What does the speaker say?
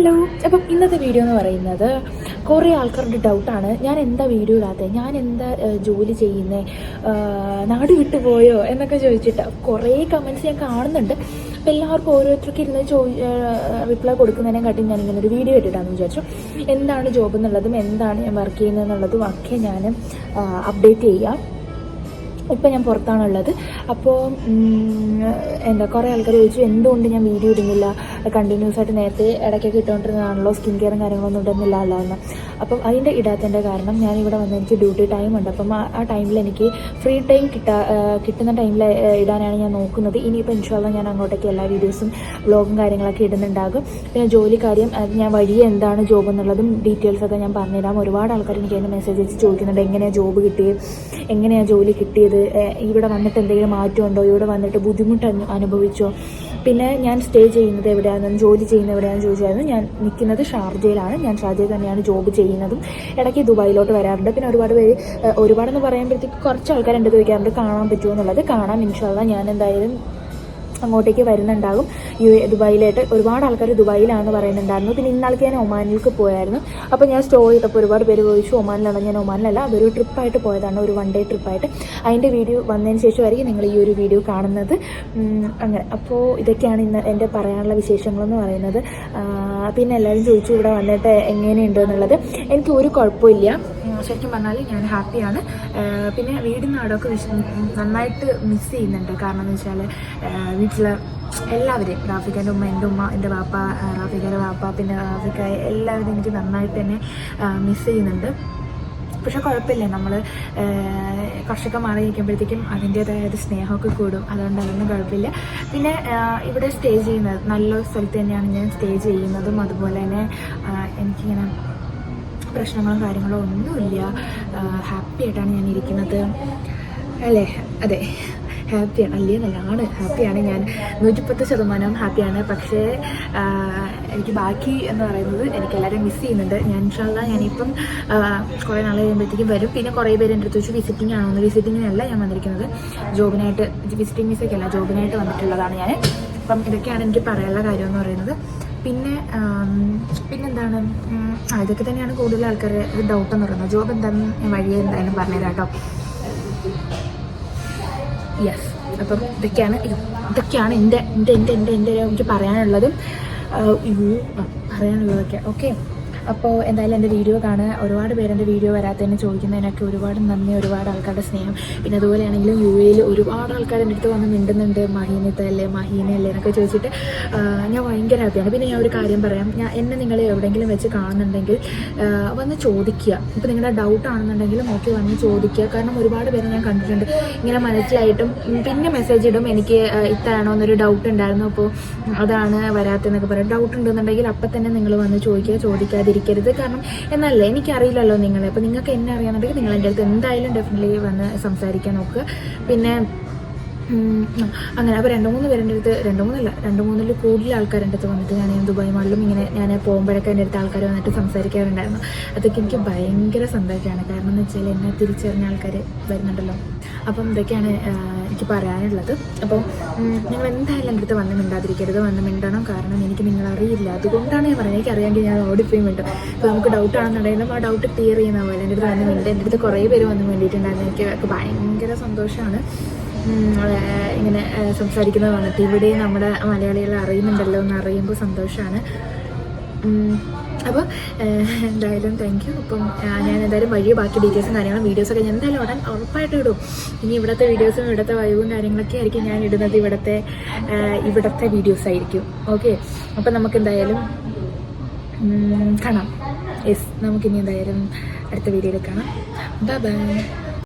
Hello അപ്പം ഇന്നത്തെ video എന്ന് പറയുന്നത് കുറേ ആൾക്കാരുടെ ഡൗട്ടാണ് ഞാൻ എന്താ വീഡിയോ ഇടാത്തത് ഞാൻ എന്താ ജോലി ചെയ്യുന്നത് നാട് വിട്ടു പോയോ? എന്നൊക്കെ ചോദിച്ചിട്ട് കുറേ കമന്റ്സ് ഞാൻ കാണുന്നുണ്ട്. അപ്പോൾ എല്ലാവർക്കും ഓരോരുത്തർക്കും ഇരുന്ന് ചോ റിപ്ലൈ കൊടുക്കുന്നതിനെ കാട്ടി ഞാൻ ഇങ്ങനെ ഒരു വീഡിയോ ഇട്ടിട്ടാന്ന് വിചാരിച്ചു. എന്താണ് ജോബ് എന്നുള്ളതും എന്താണ് ഞാൻ വർക്ക് ചെയ്യുന്നത് എന്നുള്ളതും ഒക്കെ ഞാൻ അപ്ഡേറ്റ് ചെയ്യാം. ഇപ്പം ഞാൻ പുറത്താണുള്ളത്. അപ്പോൾ എന്താ കുറേ ആൾക്കാർ ചോദിച്ചു എന്തുകൊണ്ട് ഞാൻ വീഡിയോ ഇടുന്നില്ല? കണ്ടിന്യൂസ് ആയിട്ട് നേരത്തെ ഇടയ്ക്കൊക്കെ ഇട്ടുകൊണ്ടിരുന്നതാണല്ലോ സ്കിൻ കെയറും കാര്യങ്ങളൊന്നും ഉണ്ടെന്നില്ല അല്ലാന്ന്. അപ്പം അതിന്റെ ഇടാത്തതിന്റെ കാരണം ഞാൻ ഇവിടെ വന്ന് എനിക്ക് ഡ്യൂട്ടി ടൈം ഉണ്ട്. അപ്പം ആ- ടൈമിൽ എനിക്ക് ഫ്രീ ടൈം കിട്ടാ കിട്ടുന്ന ടൈമിൽ ഇടാനാണ് ഞാൻ നോക്കുന്നത്. ഇനിയിപ്പോൾ ഇൻഷാല്ല ഞാൻ അങ്ങോട്ടേക്ക് എല്ലാ വീഡിയോസും വ്ളോഗും കാര്യങ്ങളൊക്കെ ഇടുന്നുണ്ടാകും. പിന്നെ ജോലി കാര്യം ഞാൻ വഴി എന്താണ് ജോബ് എന്നുള്ളതും ഡീറ്റെയിൽസ് ഒക്കെ ഞാൻ പറഞ്ഞുതരാം. ഒരുപാട് ആൾക്കാർ എനിക്ക് അതിന്റെ മെസ്സേജ് അയച്ച് ചോദിക്കുന്നുണ്ട്. എങ്ങനെയാണ് ജോബ് കിട്ടിയത് എങ്ങനെയാണ് ജോലി കിട്ടിയത്? ഇവിടെ വന്നിട്ട് എന്തെങ്കിലും മാറ്റമുണ്ടോ? ഇവിടെ വന്നിട്ട് ബുദ്ധിമുട്ട് അനുഭവിച്ചോ? പിന്നെ ഞാൻ സ്റ്റേ ചെയ്യുന്നത് എവിടെയാണെന്ന് ജോലി ചെയ്യുന്നത് എവിടെയാണെന്ന് ചോദിച്ചായിരുന്നു. ഞാൻ നിൽക്കുന്നത് ഷാർജയിലാണ്. ഞാൻ ഷാർജയിൽ തന്നെയാണ് ജോബ് ചെയ്യുന്നതും. ഇടയ്ക്ക് ദുബായിലോട്ട് വരാറുണ്ട്. പിന്നെ ഒരുപാട് പേര് ഒരുപാടെന്ന് പറയുമ്പോഴത്തേക്ക് കുറച്ച് ആൾക്കാർ എന്റെ ചോദിക്കാറുണ്ട് കാണാൻ പറ്റുമോ എന്നുള്ളത്. കാണാം ഇൻഷാല്ല ഞാൻ എന്തായാലും അങ്ങോട്ടേക്ക് വരുന്നുണ്ടാകും. യു ദുബായിലായിട്ട് ഒരുപാട് ആൾക്കാർ ദുബായിലാണെന്ന് പറയുന്നുണ്ടായിരുന്നു. പിന്നെ ഇന്നാൾക്ക് ഞാൻ ഒമാനിലേക്ക് പോയായിരുന്നു. അപ്പോൾ ഞാൻ സ്റ്റോറി ചെയ്തപ്പോൾ ഒരുപാട് പേര് ചോദിച്ചു ഒമാനിലാണ്? ഞാൻ ഒമാനിലല്ല അതൊരു ട്രിപ്പായിട്ട് പോയതാണ് ഒരു വൺ ഡേ ട്രിപ്പായിട്ട് അതിന്റെ വീഡിയോ വന്നതിന് ശേഷമായിരിക്കും നിങ്ങൾ ഈ ഒരു വീഡിയോ കാണുന്നത്. അങ്ങനെ. അപ്പോൾ ഇതൊക്കെയാണ് ഇന്ന് എന്റെ പറയാനുള്ള വിശേഷങ്ങളെന്ന് പറയുന്നത്. പിന്നെ എല്ലാവരും ചോദിച്ചു ഇവിടെ വന്നിട്ട് എങ്ങനെയുണ്ട് എന്നുള്ളത്. എനിക്ക് ഒരു കുഴപ്പമില്ല. ശരിക്കും പറഞ്ഞാൽ ഞാൻ ഹാപ്പിയാണ്. പിന്നെ വീടും നാടൊക്കെ വിശ- നന്നായിട്ട് മിസ് ചെയ്യുന്നുണ്ട്. കാരണം എന്ന് വെച്ചാൽ വീട്ടിൽ എല്ലാവരെയും റാഫിക്കാന്റെ ഉമ്മ എന്റെ ഉമ്മ എന്റെ വാപ്പ റാഫിക്കാന്റെ വാപ്പ പിന്നെ റാഫിക്ക എല്ലാവരും എനിക്ക് നന്നായിട്ട് തന്നെ മിസ് ചെയ്യുന്നുണ്ട്. പക്ഷെ കുഴപ്പമില്ല. നമ്മൾ കുറച്ചൊക്കെ മാറി നിൽക്കുമ്പോഴത്തേക്കും അതിന്റേതായ ഒരു സ്നേഹമൊക്കെ കൂടും. അതുകൊണ്ട് അതൊന്നും കുഴപ്പമില്ല. പിന്നെ ഇവിടെ സ്റ്റേ ചെയ്യുന്നത് നല്ലൊരു സ്ഥലത്ത് തന്നെയാണ് ഞാൻ സ്റ്റേ ചെയ്യുന്നതും. അതുപോലെ തന്നെ എനിക്കിങ്ങനെ പ്രശ്നങ്ങളും കാര്യങ്ങളോ ഒന്നുമില്ല. ഹാപ്പി ആയിട്ടാണ് ഞാൻ ഇരിക്കുന്നത്. അല്ലേ? അതെ. ഹാപ്പിയാണ് അല്ലേ? നല്ലതാണ്. ഹാപ്പിയാണ് ഞാൻ നൂറ്റിപ്പത്ത് ശതമാനം ഹാപ്പിയാണ് പക്ഷേ എനിക്ക് ബാക്കി എന്ന് പറയുന്നത് എനിക്ക് എല്ലാവരും മിസ് ചെയ്യുന്നുണ്ട്. ഞാൻ ഇൻഷാല്ല ഞാനിപ്പം കുറേ നാൾ കഴിയുമ്പോഴത്തേക്കും വരും. പിന്നെ കുറേ പേര് എന്റെ അടുത്ത് വെച്ച് വിസിറ്റിംഗ് ആണോ. എന്ന് വിസിറ്റിങ്ങിനല്ല ഞാൻ വന്നിരിക്കുന്നത്. ജോബിനായിട്ട് വിസിറ്റിംഗ് വിസയ്ക്കല്ല ജോബിനായിട്ട് വന്നിട്ടുള്ളതാണ് ഞാൻ. അപ്പം ഇതൊക്കെയാണ് എനിക്ക് പറയാനുള്ള കാര്യം എന്ന് പറയുന്നത്. പിന്നെ പിന്നെന്താണ്? ഇതൊക്കെ തന്നെയാണ് കൂടുതൽ ആൾക്കാരുടെ ഒരു ഡൗട്ട് എന്ന് പറയുന്നത്. ജോബ് എന്താണെന്ന് വഴി എന്തായാലും പറഞ്ഞുതരാം കേട്ടോ യെസ് അപ്പം ഇതൊക്കെയാണ് ഇതൊക്കെയാണ് എന്റെ എന്റെ എന്റെ എന്റെ എന്റെ എനിക്ക് പറയാനുള്ളതും. പറയാനുള്ളതൊക്കെ. ഓക്കെ അപ്പോൾ എന്തായാലും എന്റെ വീഡിയോ കാണുക ഒരുപാട് പേര് എന്റെ വീഡിയോ വരാത്തതിന് ചോദിക്കുന്നതിനൊക്കെ ഒരുപാട് നന്ദി ഒരുപാട് ആൾക്കാരുടെ സ്നേഹം. പിന്നെ അതുപോലെയാണെങ്കിലും യു എയിൽ ഒരുപാട് ആൾക്കാർ എന്റെ അടുത്ത് വന്ന് മിണ്ടുന്നുണ്ട്. മഹീനത്തെ അല്ലേ മഹീന അല്ലേ എന്നൊക്കെ ചോദിച്ചിട്ട് ഞാൻ ഭയങ്കര ഹാപ്പിയാണ് പിന്നെ ഞാൻ ഒരു കാര്യം പറയാം. ഞാൻ എന്നെ നിങ്ങൾ എവിടെയെങ്കിലും വെച്ച് കാണുന്നുണ്ടെങ്കിൽ വന്ന് ചോദിക്കുക. ഇപ്പോൾ നിങ്ങളുടെ ഡൗട്ട് ആണെന്നുണ്ടെങ്കിലും ഓക്കെ വന്ന് ചോദിക്കുക. കാരണം ഒരുപാട് പേരെ ഞാൻ കണ്ടിട്ടുണ്ട്. ഇങ്ങനെ മനസ്സിലായിട്ടും പിന്നെ മെസ്സേജ് ഇടും. എനിക്ക് ഇത്താണോ എന്നൊരു ഡൗട്ട് ഉണ്ടായിരുന്നു. അപ്പോൾ അതാണ് വരാത്തതെന്നൊക്കെ പറയും. ഡൗട്ട് ഉണ്ടെന്നുണ്ടെങ്കിൽ അപ്പം തന്നെ നിങ്ങൾ വന്ന് ചോദിക്കുക. ചോദിക്കാതിരിക്കരുത് കാരണം എന്നല്ല എനിക്കറിയില്ലല്ലോ നിങ്ങളെ. അപ്പോൾ നിങ്ങൾക്ക് എന്നെ അറിയാനുണ്ടെങ്കിൽ നിങ്ങൾ എന്റെ അടുത്ത് എന്തായാലും ഡെഫിനറ്റ്ലി വന്ന് സംസാരിക്കാൻ നോക്കുക. പിന്നെ അങ്ങനെ അപ്പോൾ രണ്ട് മൂന്ന് പേരുടെ അടുത്ത് രണ്ട് മൂന്നല്ല രണ്ട് മൂന്നിൽ കൂടുതൽ ആൾക്കാരുടെ അടുത്ത് വന്നിട്ട് ഞാൻ ദുബായ് മാളിലും ഇങ്ങനെ ഞാൻ പോകുമ്പോഴൊക്കെ എന്റെ അടുത്ത് ആൾക്കാർ വന്നിട്ട് സംസാരിക്കാറുണ്ടായിരുന്നു. അതൊക്കെ എനിക്ക് ഭയങ്കര സന്തോഷമാണ് കാരണം എന്ന് വെച്ചാൽ എന്നെ തിരിച്ചറിഞ്ഞ ആൾക്കാർ വരുന്നുണ്ടല്ലോ. അപ്പം ഇതൊക്കെയാണ് എനിക്ക് പറയാനുള്ളത്. അപ്പോൾ നിങ്ങൾ എന്തായാലും എന്റെ അടുത്ത് വന്ന് മിണ്ടാതിരിക്കരുത്. വന്ന് മിണ്ടണം. കാരണം എനിക്ക് നിങ്ങളറിയില്ല. അതുകൊണ്ടാണ് ഞാൻ പറയുന്നത്. എനിക്ക് അറിയാമെങ്കിൽ ഞാൻ ഓടിപ്പോയി മിണ്ടും. അപ്പോൾ നമുക്ക് ഡൗട്ട് ആണെന്നുണ്ടെങ്കിലും ആ ഡൗട്ട് ക്ലിയർ ചെയ്യുന്ന പോലെ. എന്റെ അടുത്ത് വന്ന് മിണ്ട്. എന്റെ അടുത്ത് കുറേ പേര് വന്ന് വേണ്ടിയിട്ടുണ്ടായിരുന്നു എനിക്ക് ഭയങ്കര സന്തോഷമാണ് ഇങ്ങനെ സംസാരിക്കുന്നത് വന്നിട്ട് ഇവിടെ നമ്മുടെ മലയാളികൾ അറിയുന്നുണ്ടല്ലോ എന്ന് അറിയുമ്പോൾ സന്തോഷമാണ് അപ്പോൾ എന്തായാലും താങ്ക് യു അപ്പം ഞാൻ എന്തായാലും വഴി ബാക്കി ഡീറ്റെയിൽസും കാര്യങ്ങളും വീഡിയോസൊക്കെ ഞാൻ എന്തായാലും ഉടൻ ഉറപ്പായിട്ട് ഇടും. ഇനി ഇവിടുത്തെ വീഡിയോസും ഇവിടുത്തെ വൈബും കാര്യങ്ങളൊക്കെ ആയിരിക്കും ഞാൻ ഇടുന്നത് ഇവിടുത്തെ ഇവിടുത്തെ വീഡിയോസ് ആയിരിക്കും. ഓക്കെ അപ്പം നമുക്ക് എന്തായാലും കാണാം. യെസ് നമുക്കിനി എന്തായാലും അടുത്ത വീഡിയോയിൽ കാണാം. Bye bye